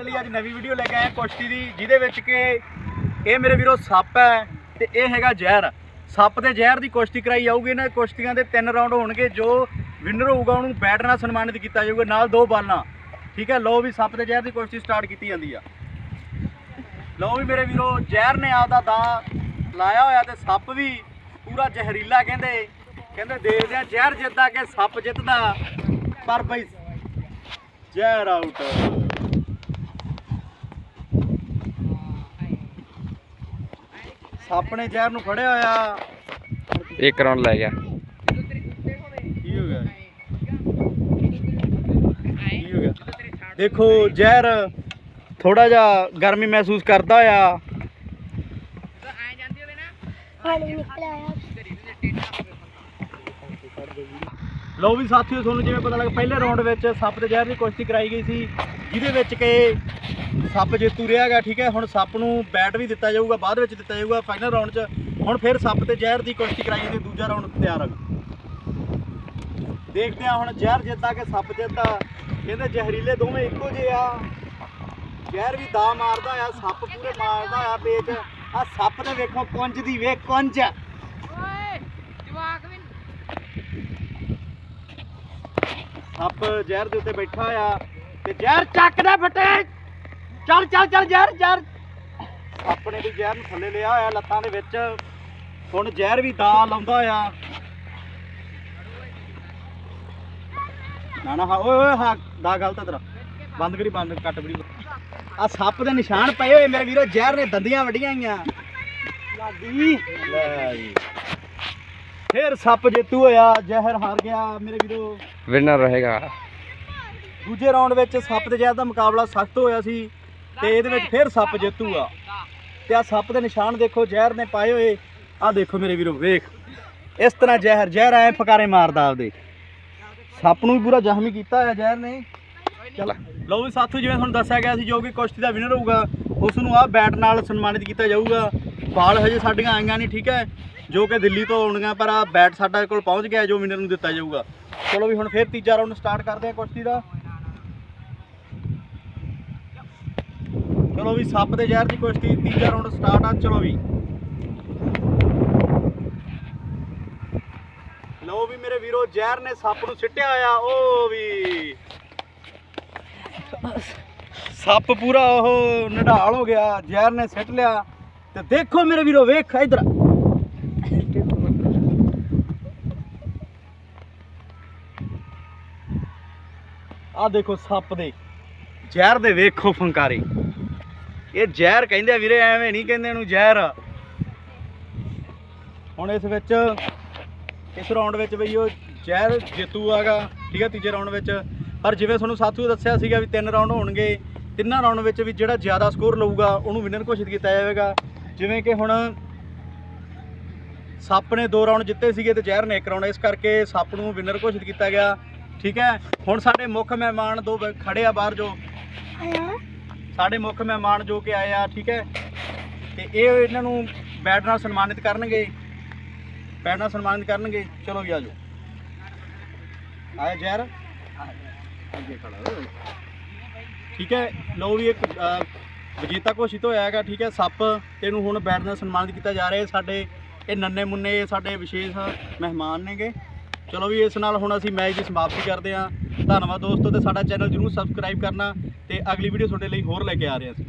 ਤੁਹਾਡੇ ਲਈ ਅੱਜ ਨਵੀਂ ਵੀਡੀਓ ਲੈ ਕੇ ਆਏ ਕੁਸ਼ਤੀ ਦੀ, ਜਿਹਦੇ ਵਿੱਚ ਕਿ ਇਹ ਮੇਰੇ ਵੀਰੋ ਸੱਪ ਹੈ ਤੇ ਇਹ ਹੈਗਾ ਜ਼ਹਿਰ। ਸੱਪ ਤੇ ਜ਼ਹਿਰ ਦੀ ਕੁਸ਼ਤੀ ਕਰਾਈ ਜਾਊਗੀ, ਇਹਨਾਂ ਕੁਸ਼ਤੀਆਂ ਦੇ ਤਿੰਨ ਰਾਉਂਡ ਹੋਣਗੇ, ਜੋ ਵਿਨਰ ਹੋਊਗਾ, ਉਹਨੂੰ ਬੈਟ ਨਾਲ ਸਨਮਾਨਿਤ ਕੀਤਾ ਜਾਊਗਾ, ਨਾਲ ਦੋ ਬਾਲਾਂ। ਠੀਕ ਹੈ, ਲਓ ਵੀ ਸੱਪ ਤੇ ਜ਼ਹਿਰ ਦੀ ਕੁਸ਼ਤੀ ਸਟਾਰਟ ਕੀਤੀ ਜਾਂਦੀ ਆ। ਲਓ ਵੀ ਮੇਰੇ ਵੀਰੋ, ਜ਼ਹਿਰ ਨੇ ਆਪਦਾ ਦਾ ਲਾਇਆ ਹੋਇਆ ਤੇ ਸੱਪ ਵੀ ਪੂਰਾ ਜ਼ਹਿਰੀਲਾ ਕਹਿੰਦੇ। ਕਹਿੰਦੇ ਦੇਖਦੇ ਆ ਜ਼ਹਿਰ ਜਿੱਤਦਾ ਕਿ ਸੱਪ ਜਿੱਤਦਾ। ਪਰ ਬਈ ਜ਼ਹਿਰ ਆਊਟ ਸੱਪ ਨੇ ਜ਼ਹਿਰ ਨੂੰ ਫੜਿਆ ਹੋਇਆ। ਇੱਕ ਰਾਉਂਡ ਲੈ ਗਿਆ। ਕੀ ਹੋ ਗਿਆ? ਕੀ ਹੋ ਗਿਆ? ਦੇਖੋ ਜ਼ਹਿਰ ਥੋੜਾ ਜਿਹਾ ਗਰਮੀ ਮਹਿਸੂਸ ਕਰਦਾ ਆਇਆ ਲਓ ਵੀ ਸਾਥੀਓ ਤੁਹਾਨੂੰ ਜਿਵੇਂ ਪਤਾ ਲੱਗਾ ਪਹਿਲੇ ਰਾਉਂਡ ਵਿੱਚ ਸੱਪ ਤੇ ਜ਼ਹਿਰ ਦੀ ਕੁਸ਼ਤੀ ਕਰਾਈ ਗਈ ਸੀ ਜਿਹਦੇ ਵਿੱਚ ਕਿ ਸੱਪ ਜੇਤੂ ਰਿਹਾ ਹੈਗਾ ਠੀਕ ਹੈ ਹੁਣ ਸੱਪ ਨੂੰ ਬੈਟ ਵੀ ਦਿੱਤਾ ਜਾਊਗਾ ਬਾਅਦ ਵਿੱਚ ਦਿੱਤਾ ਜਾਊਗਾ ਫਾਈਨਲ ਰਾਉਂਡ 'ਚ। ਹੁਣ ਫਿਰ ਸੱਪ ਤੇ ਜ਼ਹਿਰ ਦੀ ਕੁਸ਼ਤੀ ਕਰਾਈ ਜਾਂਦੀ ਦੂਜਾ ਰਾਉਂਡ ਤਿਆਰ ਹੈਗਾ ਦੇਖਦੇ ਆ ਹੁਣ ਜ਼ਹਿਰ ਜਿੱਤਾ ਕਿ ਸੱਪ ਜਿੱਤਾ। ਕਹਿੰਦੇ ਜ਼ਹਿਰੀਲੇ ਦੋਵੇਂ ਇੱਕੋ ਜਿਹੇ ਆ। ਜ਼ਹਿਰ ਵੀ ਦਾ ਮਾਰਦਾ ਆ ਸੱਪ ਪੂਰੇ ਮਾਰਦਾ ਆ ਪੇਚ। ਆ ਸੱਪ ਤੇ ਵੇਖੋ ਕੁੰਜ ਦੀ ਵੇਖ ਕੁੰਜ। ਸੱਪ ਜ਼ਹਿਰ ਦੇ ਉੱਤੇ ਬੈਠਾ ਆ ਤੇ ਜ਼ਹਿਰ ਚੱਕਦਾ ਫਟੇ। ਚੱਲ ਚੱਲ ਜ਼ਹਿਰ ਜ਼ਹਿਰ। ਸੱਪ ਨੇ ਵੀ ਜ਼ਹਿਰ ਨੂੰ ਥੱਲੇ ਲਿਆ ਹੋਇਆ ਲੱਤਾਂ ਦੇ ਵਿੱਚ। ਹੁਣ ਜ਼ਹਿਰ ਵੀ ਦਾ ਲਾਉਂਦਾ ਆ। ਨਾ ਨਾ ਹਾਂ ਓਏ ਓਏ ਹਾਂ ਦਾ ਗਲਤ ਆ ਤੇਰਾ। ਬੰਦ ਕਰੀ ਬੰਦ ਕੱਟ ਬੜੀ ਆ ਸੱਪ ਦੇ ਨਿਸ਼ਾਨ ਪਏ ਹੋਏ ਮੇਰੇ ਵੀਰੋ ਜ਼ਹਿਰ ਨੇ ਦੰਦੀਆਂ ਵੱਡੀਆਂ ਆਈਆਂ। ਲਾਡੀ। ਲੈ ਜੀ। ਫੇਰ ਸੱਪ ਜੇਤੂ ਹੋਇਆ ਜ਼ਹਿਰ ਹਾਰ ਗਿਆ ਮੇਰੇ ਵੀਰੋ। ਵਿਨਰ ਰਹੇਗਾ। ਦੂਜੇ ਰਾਉਂਡ ਵਿੱਚ ਸੱਪ ਤੇ ਜ਼ਹਿਰ ਦਾ ਮੁਕਾਬਲਾ ਸਖਤ ਹੋਇਆ ਸੀ। ਤੇ ਇਹਦੇ ਵਿੱਚ ਫਿਰ ਸੱਪ ਜਿੱਤੂਗਾ ਤੇ ਆ ਸੱਪ ਦੇ ਨਿਸ਼ਾਨ ਦੇਖੋ, ਜ਼ਹਿਰ ਨੇ ਪਾਏ ਹੋਏ। ਆ ਦੇਖੋ ਮੇਰੇ ਵੀਰੋ, ਵੇਖ। ਇਸ ਤਰ੍ਹਾਂ ਜ਼ਹਿਰ ਜ਼ਹਿਰ ਐ ਫਕਾਰੇ ਮਾਰਦਾ ਆਪਦੇ। ਸੱਪ ਨੂੰ ਵੀ ਪੂਰਾ ਜ਼ਖਮੀ ਕੀਤਾ ਹੋਇਆ ਜ਼ਹਿਰ ਨੇ। ਚਲ, ਲਓ ਵੀ ਸਾਥੂ ਜਿਵੇਂ ਤੁਹਾਨੂੰ ਦੱਸਿਆ ਗਿਆ ਸੀ, ਜੋ ਕਿ ਕੁਸ਼ਤੀ ਦਾ ਵਿਨਰ ਹੋਊਗਾ, ਉਸ ਨੂੰ ਆ ਬੈਟ ਨਾਲ ਸਨਮਾਨਿਤ ਕੀਤਾ ਜਾਊਗਾ। ਬਾਲ ਹਜੇ ਸਾਡੀਆਂ ਆਈਆਂ ਨਹੀਂ, ਠੀਕ ਹੈ? ਜੋ ਕਿ ਦਿੱਲੀ ਤੋਂ ਆਉਣਗੀਆਂ, ਪਰ ਆ ਬੈਟ ਸਾਡੇ ਕੋਲ ਪਹੁੰਚ ਗਿਆ, ਜੋ ਵਿਨਰ ਨੂੰ ਦਿੱਤਾ ਜਾਊਗਾ। ਚਲੋ ਵੀ ਹੁਣ ਫਿਰ ਤੀਜਾ ਰਾਉਂਡ ਸਟਾਰਟ ਕਰਦੇ ਆ ਕੁਸ਼ਤੀ ਦਾ। ਚਲੋ ਵੀ ਸੱਪ ਦੇ ਜ਼ਹਿਰ ਦੀ ਕੁਸ਼ਤੀ ਤੀਜਾ ਰਾਉਂਡ ਸਟਾਰਟ ਆ, ਚਲੋ ਵੀ। ਲਓ ਵੀ ਮੇਰੇ ਵੀਰੋ, ਜ਼ਹਿਰ ਨੇ ਸੱਪ ਨੂੰ ਸਿੱਟਿਆ ਆ ਉਹ ਵੀ। ਸੱਪ ਪੂਰਾ ਉਹ ਨਿਢਾਲ ਹੋ ਗਿਆ, ਜ਼ਹਿਰ ਨੇ ਸਿੱਟ ਲਿਆ। ਤੇ ਦੇਖੋ ਮੇਰੇ ਵੀਰੋ, ਵੇਖ, ਇਧਰ। ਆ ਦੇਖੋ ਸੱਪ ਦੇ, ਜ਼ਹਿਰ ਦੇ ਵੇਖੋ ਫੰਕਾਰੇ। ਇਹ ਜ਼ਹਿਰ ਕਹਿੰਦੇ ਆ ਵੀਰੇ, ਐਵੇਂ ਨਹੀਂ ਕਹਿੰਦੇ ਇਹਨੂੰ ਜ਼ਹਿਰ। ਹੁਣ ਇਸ ਵਿੱਚ, ਇਸ ਰਾਉਂਡ ਵਿੱਚ ਬਈ ਉਹ ਜ਼ਹਿਰ ਜੇਤੂ ਆਗਾ ਠੀਕ ਹੈ ਤੀਜੇ ਰਾਉਂਡ ਵਿੱਚ। ਪਰ ਜਿਵੇਂ ਤੁਹਾਨੂੰ ਸਾਥੀਓ ਦੱਸਿਆ ਸੀਗਾ ਵੀ ਤਿੰਨ ਰਾਉਂਡ ਹੋਣਗੇ, ਤਿੰਨਾਂ ਰਾਉਂਡ ਵਿੱਚ ਵੀ ਜਿਹੜਾ ਜ਼ਿਆਦਾ ਸਕੋਰ ਲਊਗਾ, ਉਹਨੂੰ ਵਿਨਰ ਘੋਸ਼ਿਤ ਕੀਤਾ ਜਾਵੇਗਾ। ਜਿਵੇਂ ਕਿ ਹੁਣ ਸੱਪ ਨੇ ਦੋ ਰਾਉਂਡ ਜਿੱਤੇ ਸੀਗੇ ਤੇ ਜ਼ਹਿਰ ਨੇ ਇੱਕ ਰਾਉਂਡ ਇਸ ਕਰਕੇ ਸੱਪ ਨੂੰ ਵਿਨਰ ਘੋਸ਼ਿਤ ਕੀਤਾ ਗਿਆ, ਠੀਕ ਹੈ? ਹੁਣ ਸਾਡੇ ਮੁੱਖ ਮਹਿਮਾਨ ਦੋ ਖੜੇ ਆ ਬਾਹਰ ਜੋ। ਸਾਡੇ ਮੁੱਖ ਮਹਿਮਾਨ ਜੋ ਕਿ ਆਏ ਆ ਠੀਕ ਹੈ? ਤੇ ਇਹ ਇਹਨਾਂ ਨੂੰ ਬੈਟ ਨਾਲ ਸਨਮਾਨਿਤ ਕਰਨਗੇ। ਬੈਠ ਨਾਲ ਸਨਮਾਨਿਤ ਕਰਨਗੇ। ਚਲੋ ਵੀ ਆਜੋ ਆਇਆ ਜ਼ਹਿਰ? ਅੱਗੇ ਖੜਾ ਠੀਕ ਹੈ ਲੋ ਵੀ ਇੱਕ ਅਹ, ਵਿਜੇਤਾ ਘੋਸ਼ਿਤ ਹੋਇਆ ਹੈਗਾ ਠੀਕ ਹੈ? ਸੱਪ ਤੇ ਇਹਨੂੰ ਹੁਣ ਬੈਠ ਨਾਲ ਸਨਮਾਨਿਤ ਕੀਤਾ ਜਾ ਰਿਹਾ ਸਾਡੇ ਇਹ ਨੰਨੇ ਮੁੰਨੇ ਸਾਡੇ ਵਿਸ਼ੇਸ਼ ਮਹਿਮਾਨ ਨੇਗੇ। ਚਲੋ ਵੀ ਇਸ ਨਾਲ ਹੁਣ ਅਸੀਂ ਮੈਚ ਦੀ ਸਮਾਪਤੀ ਕਰਦੇ ਹਾਂ। ਧੰਨਵਾਦ ਦੋਸਤੋ ਤੇ ਸਾਡਾ ਚੈਨਲ ਜਰੂਰ ਸਬਸਕ੍ਰਾਈਬ ਕਰਨਾ ਤੇ ਅਗਲੀ ਵੀਡੀਓ ਤੁਹਾਡੇ ਲਈ ਹੋਰ ਲੈ ਕੇ ਆ ਰਹੇ ਹਾਂ ਅਸੀਂ।